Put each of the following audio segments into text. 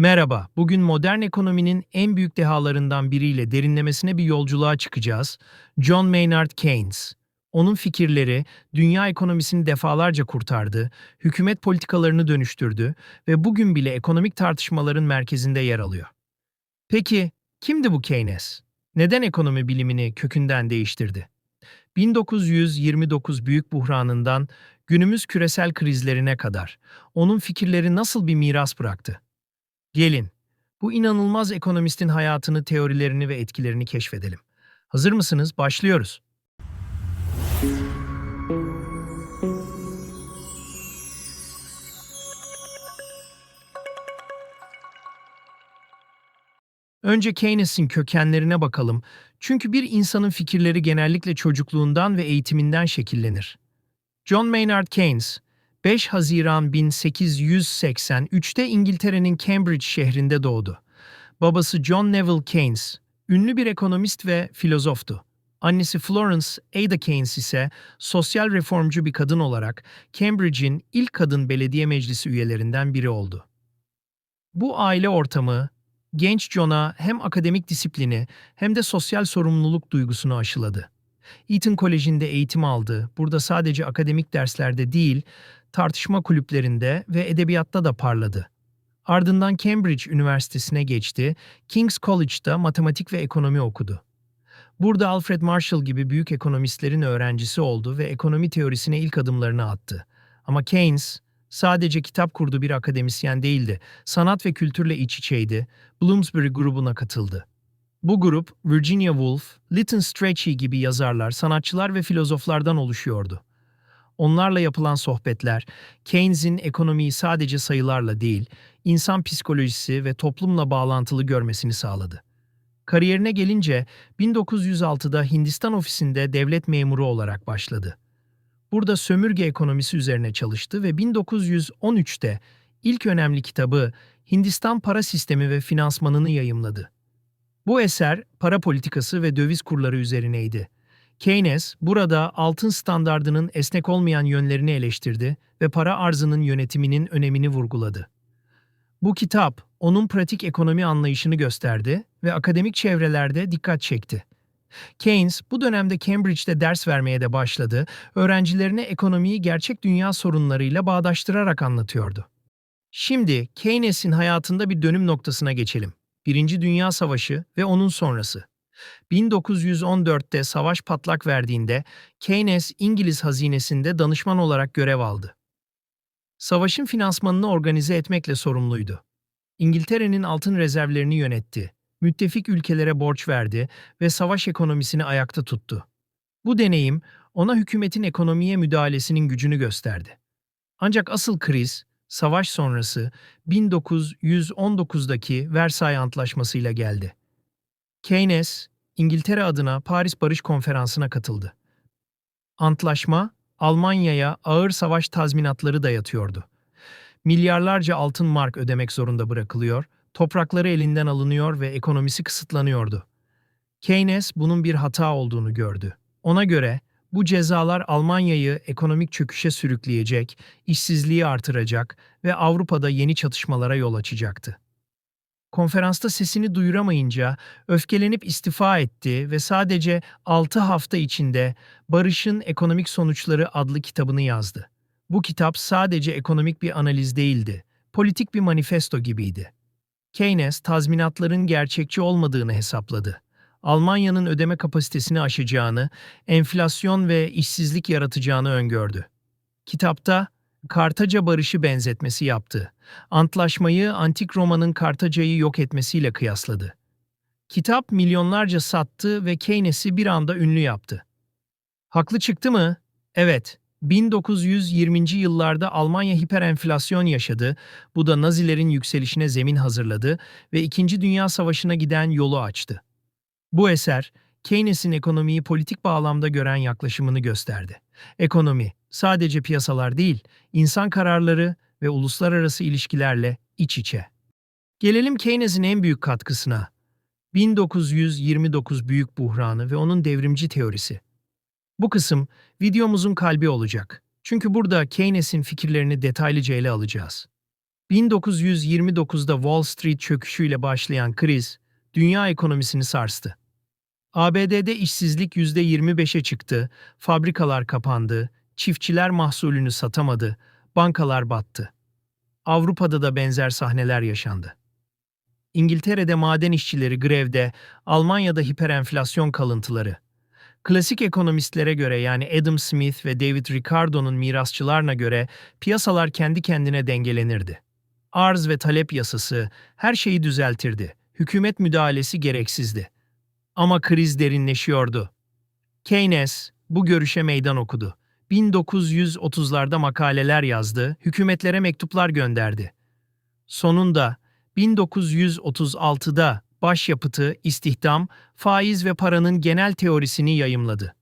Merhaba, bugün modern ekonominin en büyük dehalarından biriyle derinlemesine bir yolculuğa çıkacağız. John Maynard Keynes. Onun fikirleri dünya ekonomisini defalarca kurtardı, hükümet politikalarını dönüştürdü ve bugün bile ekonomik tartışmaların merkezinde yer alıyor. Peki, kimdi bu Keynes? Neden ekonomi bilimini kökünden değiştirdi? 1929 büyük buhranından günümüz küresel krizlerine kadar onun fikirleri nasıl bir miras bıraktı? Gelin, bu inanılmaz ekonomistin hayatını, teorilerini ve etkilerini keşfedelim. Hazır mısınız? Başlıyoruz. Önce Keynes'in kökenlerine bakalım. Çünkü bir insanın fikirleri genellikle çocukluğundan ve eğitiminden şekillenir. John Maynard Keynes, 5 Haziran 1883'te İngiltere'nin Cambridge şehrinde doğdu. Babası John Neville Keynes, ünlü bir ekonomist ve filozoftu. Annesi Florence Ada Keynes ise sosyal reformcu bir kadın olarak Cambridge'in ilk kadın belediye meclisi üyelerinden biri oldu. Bu aile ortamı genç John'a hem akademik disiplini hem de sosyal sorumluluk duygusunu aşıladı. Eton Koleji'nde eğitim aldı. Burada sadece akademik derslerde değil, tartışma kulüplerinde ve edebiyatta da parladı. Ardından Cambridge Üniversitesi'ne geçti, King's College'da matematik ve ekonomi okudu. Burada Alfred Marshall gibi büyük ekonomistlerin öğrencisi oldu ve ekonomi teorisine ilk adımlarını attı. Ama Keynes sadece kitap kurdu bir akademisyen değildi, sanat ve kültürle iç içeydi, Bloomsbury grubuna katıldı. Bu grup Virginia Woolf, Lytton Strachey gibi yazarlar, sanatçılar ve filozoflardan oluşuyordu. Onlarla yapılan sohbetler, Keynes'in ekonomiyi sadece sayılarla değil, insan psikolojisi ve toplumla bağlantılı görmesini sağladı. Kariyerine gelince 1906'da Hindistan ofisinde devlet memuru olarak başladı. Burada sömürge ekonomisi üzerine çalıştı ve 1913'te ilk önemli kitabı Hindistan Para Sistemi ve Finansmanını yayımladı. Bu eser para politikası ve döviz kurları üzerineydi. Keynes burada altın standardının esnek olmayan yönlerini eleştirdi ve para arzının yönetiminin önemini vurguladı. Bu kitap onun pratik ekonomi anlayışını gösterdi ve akademik çevrelerde dikkat çekti. Keynes bu dönemde Cambridge'de ders vermeye de başladı, öğrencilerine ekonomiyi gerçek dünya sorunlarıyla bağdaştırarak anlatıyordu. Şimdi Keynes'in hayatında bir dönüm noktasına geçelim. Birinci Dünya Savaşı ve onun sonrası. 1914'te savaş patlak verdiğinde Keynes İngiliz hazinesinde danışman olarak görev aldı. Savaşın finansmanını organize etmekle sorumluydu. İngiltere'nin altın rezervlerini yönetti, müttefik ülkelere borç verdi ve savaş ekonomisini ayakta tuttu. Bu deneyim ona hükümetin ekonomiye müdahalesinin gücünü gösterdi. Ancak asıl kriz savaş sonrası 1919'daki Versay Antlaşması'yla geldi. Keynes, İngiltere adına Paris Barış Konferansı'na katıldı. Antlaşma, Almanya'ya ağır savaş tazminatları dayatıyordu. Milyarlarca altın mark ödemek zorunda bırakılıyor, toprakları elinden alınıyor ve ekonomisi kısıtlanıyordu. Keynes bunun bir hata olduğunu gördü. Ona göre bu cezalar Almanya'yı ekonomik çöküşe sürükleyecek, işsizliği artıracak ve Avrupa'da yeni çatışmalara yol açacaktı. Konferansta sesini duyuramayınca öfkelenip istifa etti ve sadece 6 hafta içinde Barış'ın Ekonomik Sonuçları adlı kitabını yazdı. Bu kitap sadece ekonomik bir analiz değildi, politik bir manifesto gibiydi. Keynes tazminatların gerçekçi olmadığını hesapladı. Almanya'nın ödeme kapasitesini aşacağını, enflasyon ve işsizlik yaratacağını öngördü. Kitapta Kartaca barışı benzetmesi yaptı. Antlaşmayı Antik Roma'nın Kartaca'yı yok etmesiyle kıyasladı. Kitap milyonlarca sattı ve Keynes'i bir anda ünlü yaptı. Haklı çıktı mı? Evet. 1920. yıllarda Almanya hiperenflasyon yaşadı, bu da Nazilerin yükselişine zemin hazırladı ve İkinci Dünya Savaşı'na giden yolu açtı. Bu eser, Keynes'in ekonomiyi politik bağlamda gören yaklaşımını gösterdi. Ekonomi, sadece piyasalar değil, insan kararları ve uluslararası ilişkilerle iç içe. Gelelim Keynes'in en büyük katkısına. 1929 Büyük Buhranı ve onun devrimci teorisi. Bu kısım videomuzun kalbi olacak. Çünkü burada Keynes'in fikirlerini detaylıca ele alacağız. 1929'da Wall Street çöküşüyle başlayan kriz, dünya ekonomisini sarstı. ABD'de işsizlik %25'e çıktı, fabrikalar kapandı, çiftçiler mahsulünü satamadı, bankalar battı. Avrupa'da da benzer sahneler yaşandı. İngiltere'de maden işçileri grevde, Almanya'da hiperenflasyon kalıntıları. Klasik ekonomistlere göre yani Adam Smith ve David Ricardo'nun mirasçılarına göre piyasalar kendi kendine dengelenirdi. Arz ve talep yasası her şeyi düzeltirdi. Hükümet müdahalesi gereksizdi. Ama kriz derinleşiyordu. Keynes bu görüşe meydan okudu. 1930'larda makaleler yazdı, hükümetlere mektuplar gönderdi. Sonunda 1936'da başyapıtı, istihdam, faiz ve paranın genel teorisini yayımladı.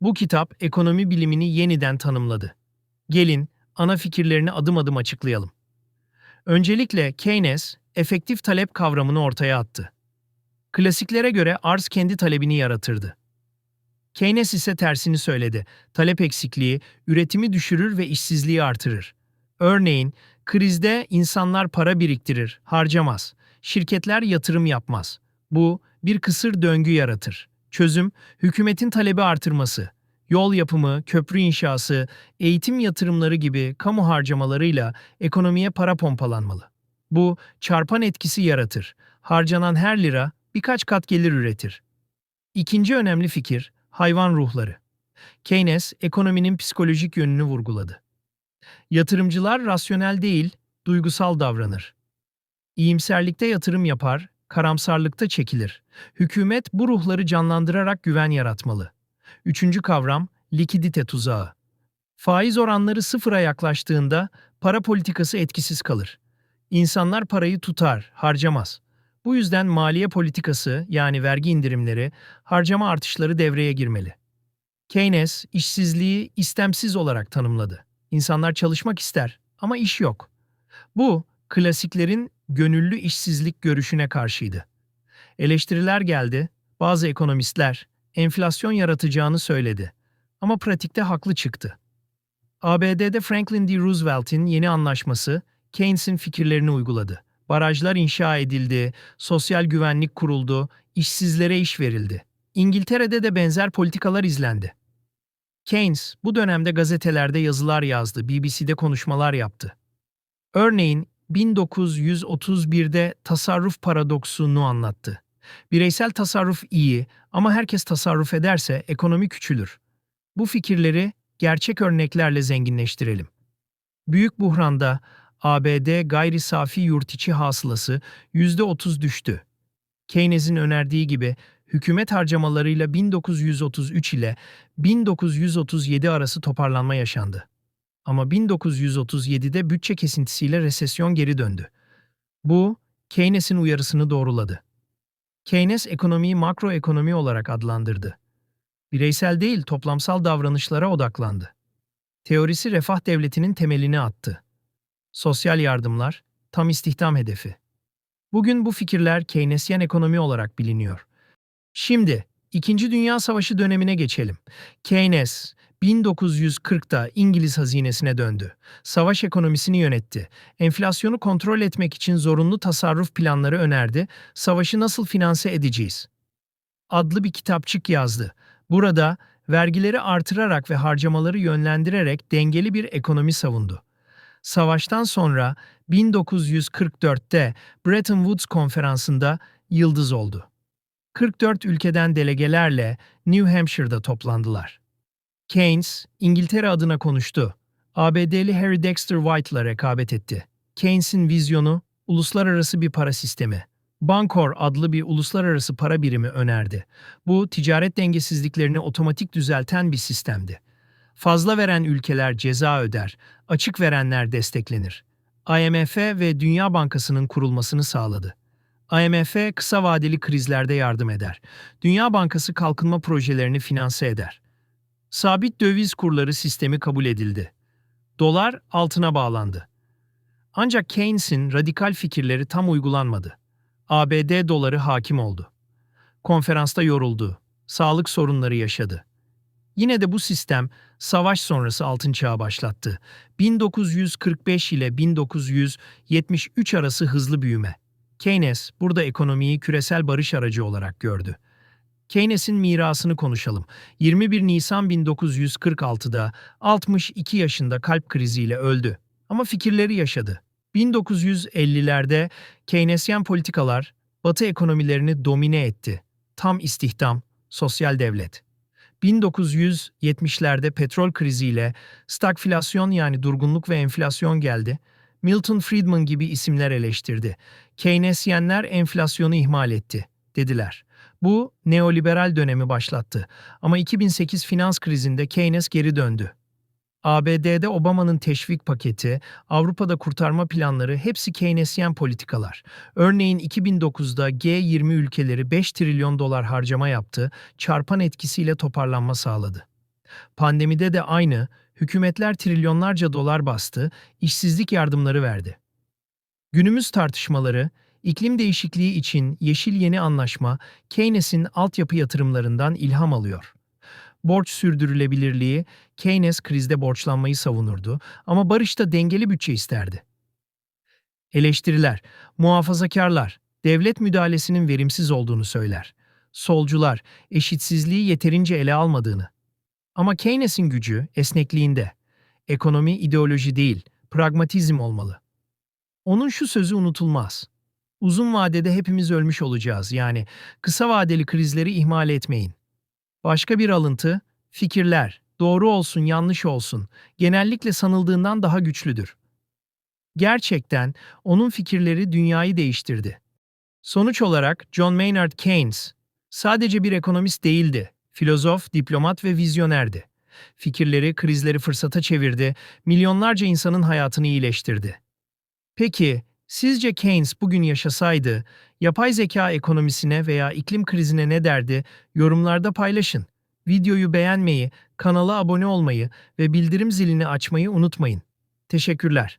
Bu kitap ekonomi bilimini yeniden tanımladı. Gelin ana fikirlerini adım adım açıklayalım. Öncelikle Keynes, efektif talep kavramını ortaya attı. Klasiklere göre arz kendi talebini yaratırdı. Keynes ise tersini söyledi. Talep eksikliği üretimi düşürür ve işsizliği artırır. Örneğin, krizde insanlar para biriktirir, harcamaz. Şirketler yatırım yapmaz. Bu bir kısır döngü yaratır. Çözüm, hükümetin talebi artırması. Yol yapımı, köprü inşası, eğitim yatırımları gibi kamu harcamalarıyla ekonomiye para pompalanmalı. Bu çarpan etkisi yaratır. Harcanan her lira birkaç kat gelir üretir. İkinci önemli fikir, hayvan ruhları. Keynes, ekonominin psikolojik yönünü vurguladı. Yatırımcılar rasyonel değil, duygusal davranır. İyimserlikte yatırım yapar, karamsarlıkta çekilir. Hükümet bu ruhları canlandırarak güven yaratmalı. Üçüncü kavram, likidite tuzağı. Faiz oranları sıfıra yaklaştığında para politikası etkisiz kalır. İnsanlar parayı tutar, harcamaz. Bu yüzden maliye politikası yani vergi indirimleri, harcama artışları devreye girmeli. Keynes, işsizliği istemsiz olarak tanımladı. İnsanlar çalışmak ister ama iş yok. Bu, klasiklerin gönüllü işsizlik görüşüne karşıydı. Eleştiriler geldi, bazı ekonomistler enflasyon yaratacağını söyledi. Ama pratikte haklı çıktı. ABD'de Franklin D. Roosevelt'in yeni anlaşması Keynes'in fikirlerini uyguladı. Barajlar inşa edildi, sosyal güvenlik kuruldu, işsizlere iş verildi. İngiltere'de de benzer politikalar izlendi. Keynes bu dönemde gazetelerde yazılar yazdı, BBC'de konuşmalar yaptı. Örneğin 1931'de tasarruf paradoksunu anlattı. Bireysel tasarruf iyi ama herkes tasarruf ederse ekonomi küçülür. Bu fikirleri gerçek örneklerle zenginleştirelim. Büyük buhranda ABD gayri safi yurt içi hasılası %30 düştü. Keynes'in önerdiği gibi hükümet harcamalarıyla 1933 ile 1937 arası toparlanma yaşandı. Ama 1937'de bütçe kesintisiyle resesyon geri döndü. Bu, Keynes'in uyarısını doğruladı. Keynes ekonomiyi makroekonomi olarak adlandırdı. Bireysel değil toplamsal davranışlara odaklandı. Teorisi refah devletinin temelini attı. Sosyal yardımlar, tam istihdam hedefi. Bugün bu fikirler Keynesyen ekonomi olarak biliniyor. Şimdi, İkinci Dünya Savaşı dönemine geçelim. Keynes, 1940'da İngiliz hazinesine döndü. Savaş ekonomisini yönetti. Enflasyonu kontrol etmek için zorunlu tasarruf planları önerdi. Savaşı nasıl finanse edeceğiz? Adlı bir kitapçık yazdı. Burada vergileri artırarak ve harcamaları yönlendirerek dengeli bir ekonomi savundu. Savaştan sonra 1944'te Bretton Woods konferansında yıldız oldu. 44 ülkeden delegelerle New Hampshire'da toplandılar. Keynes, İngiltere adına konuştu. ABD'li Harry Dexter White'la rekabet etti. Keynes'in vizyonu, uluslararası bir para sistemi. Bankor adlı bir uluslararası para birimi önerdi. Bu, ticaret dengesizliklerini otomatik düzelten bir sistemdi. Fazla veren ülkeler ceza öder, açık verenler desteklenir. IMF ve Dünya Bankası'nın kurulmasını sağladı. IMF kısa vadeli krizlerde yardım eder. Dünya Bankası kalkınma projelerini finanse eder. Sabit döviz kurları sistemi kabul edildi. Dolar altına bağlandı. Ancak Keynes'in radikal fikirleri tam uygulanmadı. ABD doları hakim oldu. Konferansta yoruldu. Sağlık sorunları yaşadı. Yine de bu sistem savaş sonrası altın çağı başlattı. 1945 ile 1973 arası hızlı büyüme. Keynes burada ekonomiyi küresel barış aracı olarak gördü. Keynes'in mirasını konuşalım. 21 Nisan 1946'da 62 yaşında kalp kriziyle öldü. Ama fikirleri yaşadı. 1950'lerde Keynesyen politikalar Batı ekonomilerini domine etti. Tam istihdam, sosyal devlet. 1970'lerde petrol kriziyle stagflasyon yani durgunluk ve enflasyon geldi. Milton Friedman gibi isimler eleştirdi. Keynesyenler enflasyonu ihmal etti, dediler. Bu neoliberal dönemi başlattı. Ama 2008 finans krizinde Keynes geri döndü. ABD'de Obama'nın teşvik paketi, Avrupa'da kurtarma planları hepsi Keynesyen politikalar. Örneğin 2009'da G20 ülkeleri 5 trilyon dolar harcama yaptı, çarpan etkisiyle toparlanma sağladı. Pandemide de aynı, hükümetler trilyonlarca dolar bastı, işsizlik yardımları verdi. Günümüz tartışmaları, iklim değişikliği için Yeşil Yeni Anlaşma, Keynes'in altyapı yatırımlarından ilham alıyor. Borç sürdürülebilirliği, Keynes krizde borçlanmayı savunurdu ama barışta dengeli bütçe isterdi. Eleştiriler, muhafazakarlar, devlet müdahalesinin verimsiz olduğunu söyler. Solcular, eşitsizliği yeterince ele almadığını. Ama Keynes'in gücü esnekliğinde. Ekonomi ideoloji değil, pragmatizm olmalı. Onun şu sözü unutulmaz. Uzun vadede hepimiz ölmüş olacağız yani kısa vadeli krizleri ihmal etmeyin. Başka bir alıntı, fikirler, doğru olsun yanlış olsun, genellikle sanıldığından daha güçlüdür. Gerçekten onun fikirleri dünyayı değiştirdi. Sonuç olarak John Maynard Keynes sadece bir ekonomist değildi, filozof, diplomat ve vizyonerdi. Fikirleri krizleri fırsata çevirdi, milyonlarca insanın hayatını iyileştirdi. Peki, sizce Keynes bugün yaşasaydı, yapay zeka ekonomisine veya iklim krizine ne derdi? Yorumlarda paylaşın. Videoyu beğenmeyi, kanala abone olmayı ve bildirim zilini açmayı unutmayın. Teşekkürler.